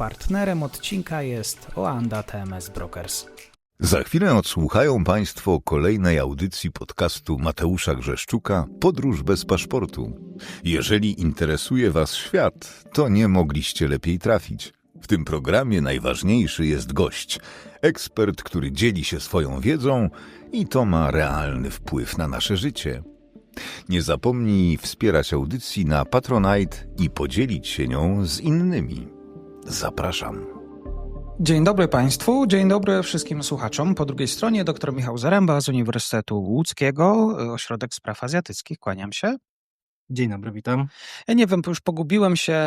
Partnerem odcinka jest Oanda TMS Brokers. Za chwilę odsłuchają Państwo kolejnej audycji podcastu Mateusza Grzeszczuka Podróż bez paszportu. Jeżeli interesuje Was świat, to nie mogliście lepiej trafić. W tym programie najważniejszy jest gość, ekspert, który dzieli się swoją wiedzą i to ma realny wpływ na nasze życie. Nie zapomnij wspierać audycji na Patronite i podzielić się nią z innymi. Zapraszam. Dzień dobry Państwu, dzień dobry wszystkim słuchaczom. Po drugiej stronie dr Michał Zaręba z Uniwersytetu Łódzkiego, Ośrodek Spraw Azjatyckich. Kłaniam się. Dzień dobry, witam. Ja nie wiem, już pogubiłem się,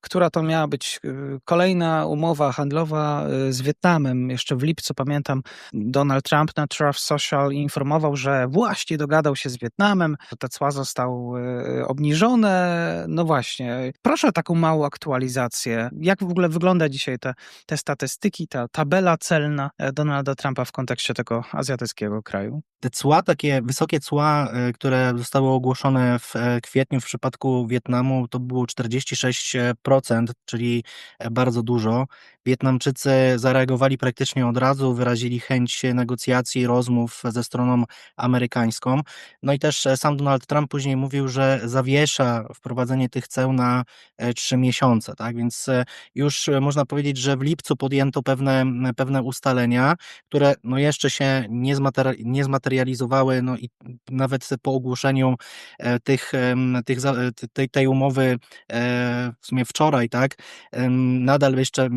która to miała być y, kolejna umowa handlowa y, z Wietnamem. Jeszcze w lipcu pamiętam, Donald Trump na Truth Social informował, że właśnie dogadał się z Wietnamem, że te cła zostały y, obniżone. No właśnie, proszę o taką małą aktualizację. Jak w ogóle wygląda dzisiaj te, te statystyki, ta tabela celna e, Donalda Trumpa w kontekście tego azjatyckiego kraju? Te cła, takie wysokie cła, które zostały ogłoszone w e, kwietniu w przypadku Wietnamu to było 46%, czyli e, bardzo dużo. Wietnamczycy zareagowali praktycznie od razu, wyrazili chęć negocjacji, rozmów ze stroną amerykańską. No i też e, sam Donald Trump później mówił, że zawiesza wprowadzenie tych ceł na trzy miesiące, tak? Więc już można powiedzieć, że w lipcu podjęto pewne, pewne ustalenia, które no jeszcze się nie, zmateri- nie zmaterializowały, no i nawet po ogłoszeniu tych tych, tej, tej umowy e, w sumie wczoraj, tak, nadal jeszcze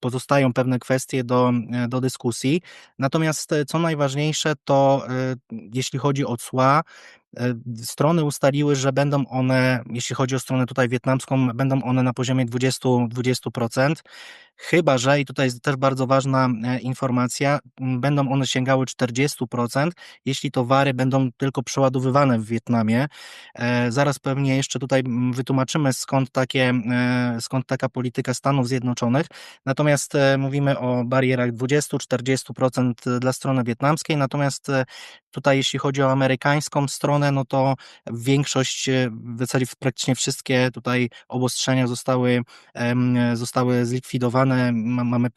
pozostają pewne kwestie do, e, do dyskusji. Natomiast e, co najważniejsze, to jeśli chodzi o cła, strony ustaliły, że będą one, jeśli chodzi o stronę tutaj wietnamską, będą one na poziomie 20%. 20%. Chyba, że, i tutaj jest też bardzo ważna e, informacja, będą one sięgały 40%, jeśli towary będą tylko przeładowywane w Wietnamie. E, zaraz pewnie jeszcze tutaj wytłumaczymy, skąd, takie, e, skąd taka polityka Stanów Zjednoczonych. Natomiast mówimy o barierach 20-40% dla strony wietnamskiej, natomiast tutaj jeśli chodzi o amerykańską stronę, no to większość, w zasadzie praktycznie wszystkie tutaj obostrzenia zostały, zostały zlikwidowane mamy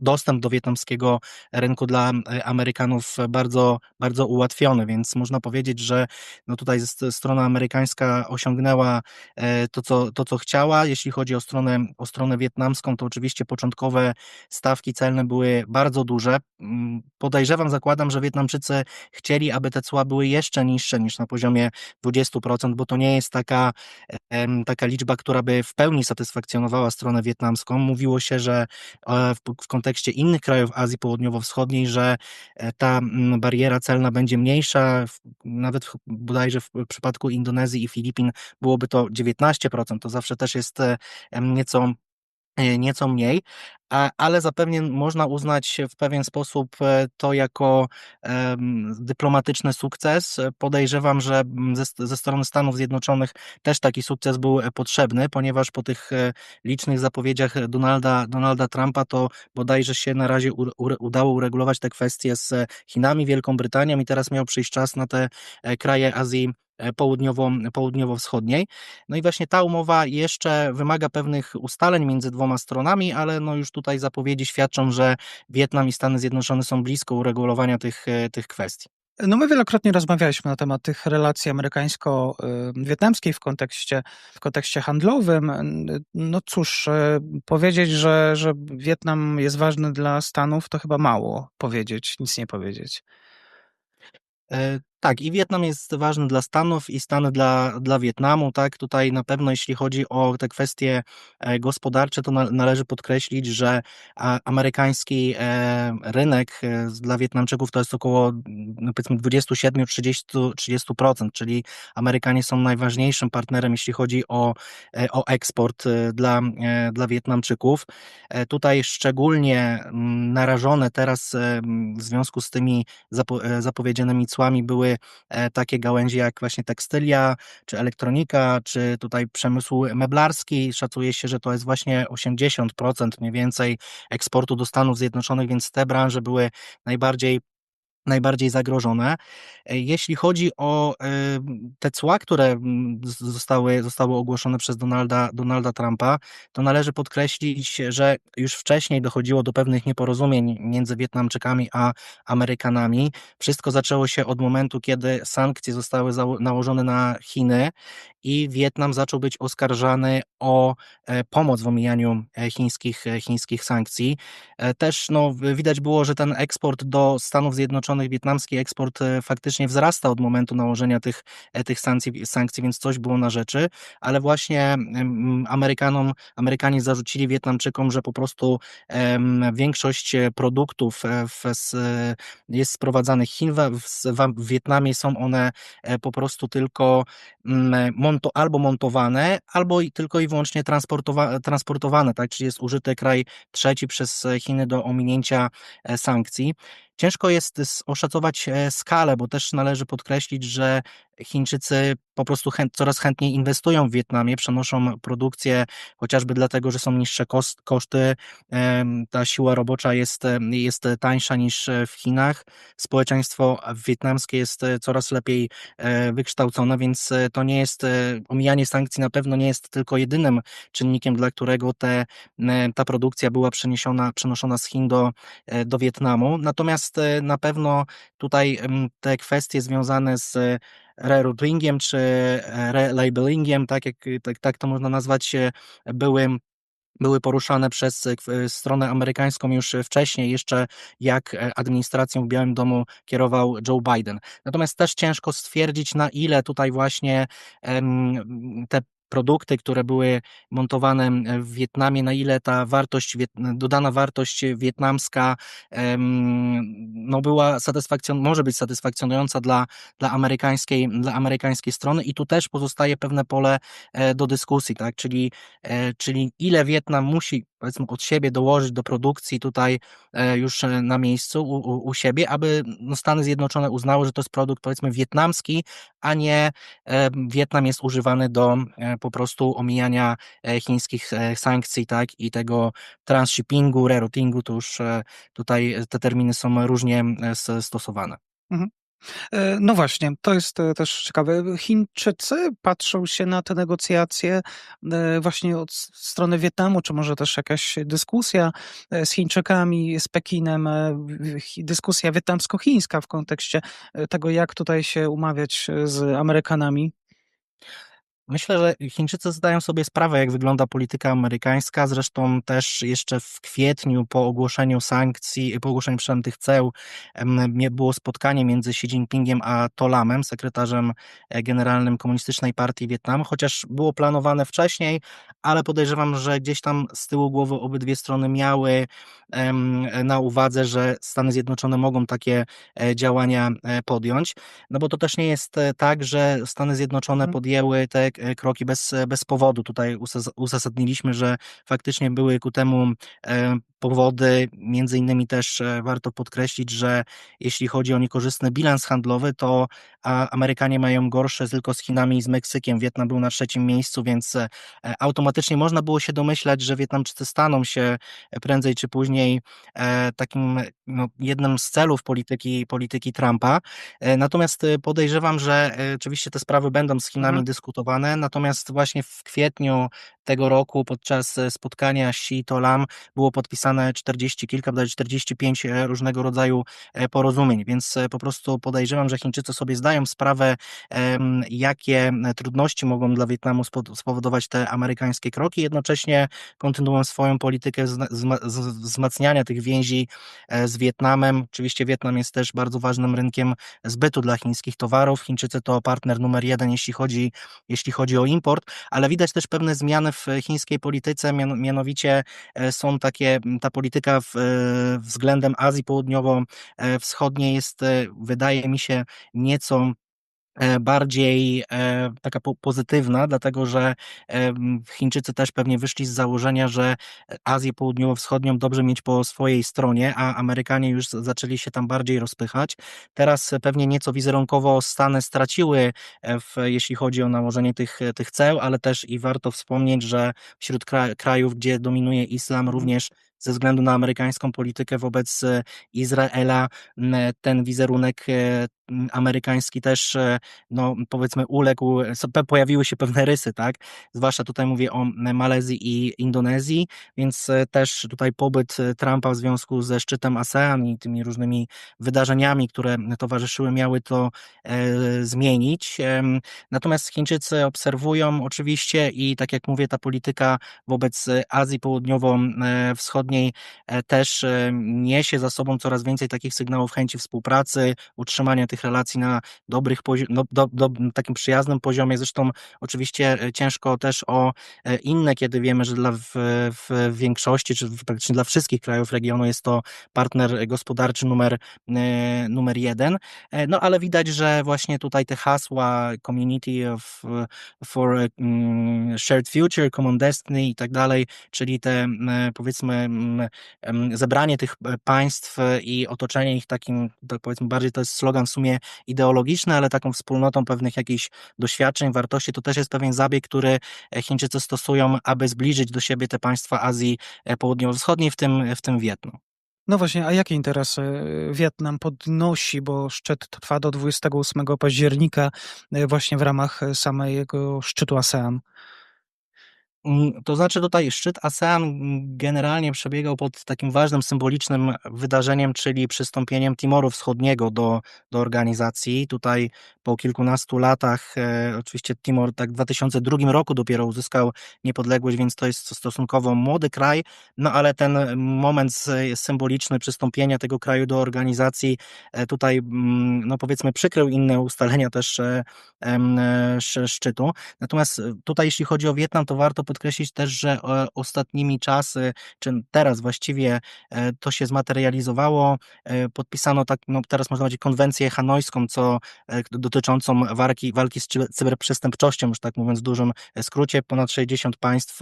dostęp do wietnamskiego rynku dla e, Amerykanów bardzo, bardzo ułatwiony, więc można powiedzieć, że no tutaj strona amerykańska osiągnęła e, to co, to, co chciała. Jeśli chodzi o stronę, o stronę wietnamską, to oczywiście początkowe stawki celne były bardzo duże. Podejrzewam, zakładam, że Wietnamczycy chcieli, aby te cła były jeszcze niższe niż na poziomie 20%, bo to nie jest taka, taka liczba, która by w pełni satysfakcjonowała stronę wietnamską. Mówiło się, że e, w, kontekście innych krajów Azji Południowo-Wschodniej, że e, ta bariera celna będzie mniejsza, nawet bodajże w przypadku Indonezji i Filipin byłoby to 19%, to zawsze też jest e, nieco nieco mniej, ale zapewne można uznać w pewien sposób e, to jako dyplomatyczny sukces. Podejrzewam, że ze, ze strony Stanów Zjednoczonych też taki sukces był e, potrzebny, ponieważ po tych licznych zapowiedziach Donalda, Donalda Trumpa to bodajże się na razie udało uregulować te kwestie z Chinami, Wielką Brytanią i teraz miał przyjść czas na te kraje Azji E, południowo, południowo-wschodniej. No i właśnie ta umowa jeszcze wymaga pewnych ustaleń między dwoma stronami, ale no już tutaj zapowiedzi świadczą, że Wietnam i Stany Zjednoczone są blisko uregulowania tych, e, tych kwestii. No my wielokrotnie rozmawialiśmy na temat tych relacji amerykańsko-wietnamskiej w kontekście, w kontekście handlowym. No cóż, e, powiedzieć, że, że Wietnam jest ważny dla Stanów, to chyba mało powiedzieć, nic nie powiedzieć. Tak, i Wietnam jest ważny dla Stanów i Stany dla, dla Wietnamu, tak, tutaj na pewno jeśli chodzi o te kwestie e, gospodarcze, to należy podkreślić, że amerykański e, rynek e, dla Wietnamczyków to jest około no powiedzmy 27-30%, czyli Amerykanie są najważniejszym partnerem, jeśli chodzi o, o eksport dla, dla Wietnamczyków. Tutaj szczególnie narażone teraz w związku z tymi zapowiedzianymi cłami były E, takie gałęzie jak właśnie tekstylia, czy elektronika, czy tutaj przemysł meblarski. Szacuje się, że to jest właśnie 80% mniej więcej eksportu do Stanów Zjednoczonych, więc te branże były najbardziej najbardziej zagrożone. E, jeśli chodzi o e, te cła, które mm, zostały, zostały ogłoszone przez Donalda, Donalda Trumpa, to należy podkreślić, że już wcześniej dochodziło do pewnych nieporozumień między Wietnamczykami a Amerykanami. Wszystko zaczęło się od momentu, kiedy sankcje zostały nałożone na Chiny i Wietnam zaczął być oskarżany o e, pomoc w omijaniu chińskich, chińskich sankcji. Też no, widać było, że ten eksport do Stanów Zjednoczonych, wietnamski eksport faktycznie wzrasta od momentu nałożenia tych, e, tych sankcji, sankcji, więc coś było na rzeczy, ale właśnie Amerykanom, Amerykanie zarzucili Wietnamczykom, że po prostu większość e, produktów e, w, jest sprowadzanych Chin, w, w, Wietnamie są one po prostu tylko monto, albo montowane, albo tylko i wyłącznie transportowa, transportowane, tak? czyli jest użyty kraj trzeci przez Chiny do ominięcia sankcji. Ciężko jest oszacować e, skalę, bo też należy podkreślić, że Chińczycy po prostu chęt, coraz chętniej inwestują w Wietnamie, przenoszą produkcję chociażby dlatego, że są niższe koszty, ta siła robocza jest, jest tańsza niż w Chinach. Społeczeństwo wietnamskie jest e, coraz lepiej e, wykształcone, więc to nie jest, omijanie sankcji na pewno nie jest tylko jedynym czynnikiem, dla którego te, ta produkcja była przeniesiona, przenoszona z Chin do, do Wietnamu. Natomiast na pewno tutaj te kwestie związane z reroutingiem czy e, relabelingiem, tak, jak, tak, tak to można nazwać, były były poruszane przez e, stronę amerykańską już wcześniej, jeszcze jak e, administracją w Białym Domu kierował Joe Biden. Natomiast też ciężko stwierdzić, na ile tutaj właśnie te produkty, które były montowane w Wietnamie, na ile ta wartość, dodana wartość wietnamska no była satysfakcjon może być satysfakcjonująca dla, dla, amerykańskiej, dla amerykańskiej strony i tu też pozostaje pewne pole e, do dyskusji, tak? czyli, e, czyli ile Wietnam musi powiedzmy od siebie dołożyć do produkcji tutaj e, już na miejscu u, u, u siebie, aby no, Stany Zjednoczone uznały, że to jest produkt powiedzmy wietnamski, a nie Wietnam jest używany do po prostu omijania e, chińskich e, sankcji, tak, i tego transshippingu, reroutingu, to już e, tutaj te terminy są różnie stosowane. Mhm. No właśnie, to jest też ciekawe. Chińczycy patrzą się na te negocjacje właśnie od strony Wietnamu, czy może też jakaś dyskusja z Chińczykami, z Pekinem, dyskusja wietnamsko-chińska w kontekście tego, jak tutaj się umawiać z Amerykanami. Myślę, że Chińczycy zdają sobie sprawę, jak wygląda polityka amerykańska. Zresztą też jeszcze w kwietniu po ogłoszeniu sankcji, po ogłoszeniu przynajmniej tych ceł, było spotkanie między Xi Jinpingiem a Tolamem, sekretarzem e, generalnym Komunistycznej Partii Wietnamu, chociaż było planowane wcześniej, ale podejrzewam, że gdzieś tam z tyłu głowy obydwie strony miały na uwadze, że Stany Zjednoczone mogą takie e, działania e, podjąć. No bo to też nie jest tak, że Stany Zjednoczone mhm. podjęły te kroki bez, bez powodu. Tutaj uzasadniliśmy, że faktycznie były ku temu e, powody. Między innymi też e, warto podkreślić, że jeśli chodzi o niekorzystny bilans handlowy, to Amerykanie mają gorsze tylko z Chinami i z Meksykiem. Wietnam był na trzecim miejscu, więc automatycznie można było się domyślać, że Wietnamczycy staną się prędzej czy później takim no, jednym z celów polityki, polityki Trumpa. Natomiast podejrzewam, że oczywiście te sprawy będą z Chinami mhm. dyskutowane natomiast właśnie w kwietniu tego roku podczas e, spotkania Xi Tolam było podpisane 40 kilka, bodajże 45 e, różnego rodzaju e, porozumień, więc po prostu podejrzewam, że Chińczycy sobie zdają sprawę, jakie trudności mogą dla Wietnamu spowodować te amerykańskie kroki, jednocześnie kontynuują swoją politykę wzmacniania tych więzi z Wietnamem. Oczywiście Wietnam jest też bardzo ważnym rynkiem zbytu dla chińskich towarów. Chińczycy to partner numer jeden, jeśli chodzi, jeśli chodzi o import, ale widać też pewne zmiany w chińskiej polityce, mianowicie e, są takie, ta polityka w, e, względem Azji Południowo-Wschodniej jest, e, wydaje mi się, nieco bardziej e, taka pozytywna, dlatego że Chińczycy też pewnie wyszli z założenia, że Azję Południowo-Wschodnią dobrze mieć po swojej stronie, a Amerykanie już zaczęli się tam bardziej rozpychać. Teraz pewnie nieco wizerunkowo Stany straciły, e, w, jeśli chodzi o nałożenie tych, tych ceł, ale też i warto wspomnieć, że wśród krajów, gdzie dominuje islam, również ze względu na amerykańską politykę wobec e, Izraela ten wizerunek e, amerykański też, e, no powiedzmy, uległ, pe- pojawiły się pewne rysy, tak? Zwłaszcza tutaj mówię o Malezji i Indonezji, więc e, też tutaj pobyt e, Trumpa w związku ze szczytem ASEAN i tymi różnymi wydarzeniami, które towarzyszyły, miały to e, zmienić. Natomiast Chińczycy obserwują oczywiście i tak jak mówię, ta polityka wobec e, Azji Południowo-Wschodniej e, też e, niesie za sobą coraz więcej takich sygnałów chęci współpracy, utrzymania tych relacji na dobrych, no, do, do, takim przyjaznym poziomie. Zresztą oczywiście e, ciężko też o e, inne, kiedy wiemy, że dla w, w większości, czy praktycznie dla wszystkich krajów regionu jest to partner gospodarczy numer, e, numer jeden. No ale widać, że właśnie tutaj te hasła Community of, for mm, Shared Future, Common Destiny i tak dalej, czyli te powiedzmy zebranie tych państw i otoczenie ich takim, tak powiedzmy bardziej to jest slogan w sumie ideologiczny, ale taką wspólnotą pewnych jakichś doświadczeń, wartości, to też jest pewien zabieg, który e, Chińczycy stosują, aby zbliżyć do siebie te państwa Azji e, Południowo-Wschodniej, w tym, w tym Wietnam. No właśnie, a jakie interesy Wietnam podnosi, bo szczyt trwa do 28 października e, właśnie w ramach samego szczytu ASEAN? Mm, To znaczy tutaj szczyt ASEAN mm, generalnie przebiegał pod takim ważnym, symbolicznym wydarzeniem, czyli przystąpieniem Timoru Wschodniego do, do organizacji. Tutaj po kilkunastu latach, e, oczywiście Timor tak w 2002 roku dopiero uzyskał niepodległość, więc to jest stosunkowo młody kraj, no ale ten moment symboliczny przystąpienia tego kraju do organizacji e, tutaj, mm, no powiedzmy, przykrył inne ustalenia też e, e, sz- szczytu. Natomiast tutaj, jeśli chodzi o Wietnam, to warto podkreślić też, że e, ostatnimi czasy, czy teraz właściwie e, to się zmaterializowało, e, podpisano tak, no teraz można powiedzieć konwencję hanojską, co dotyczącą walki, walki z cyber- cyberprzestępczością, już tak mówiąc w dużym skrócie. Ponad 60 państw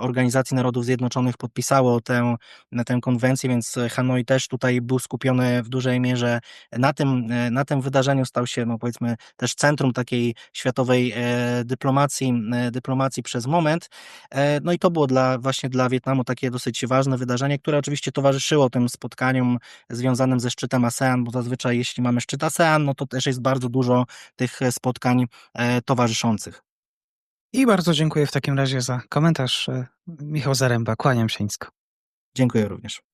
Organizacji Narodów Zjednoczonych podpisało tę, tę konwencję, więc Hanoi też tutaj był skupiony w dużej mierze na tym, na tym wydarzeniu, stał się, no powiedzmy, też centrum takiej światowej dyplomacji, dyplomacji przez moment. E, No i to było dla, właśnie dla Wietnamu takie dosyć ważne wydarzenie, które oczywiście towarzyszyło tym spotkaniom związanym ze szczytem ASEAN, bo zazwyczaj jeśli mamy szczyt ASEAN, no to też jest bardzo dużo tych e, spotkań e, towarzyszących. I bardzo dziękuję w takim razie za komentarz. Michał Zaręba, kłaniam się nisko. Dziękuję również.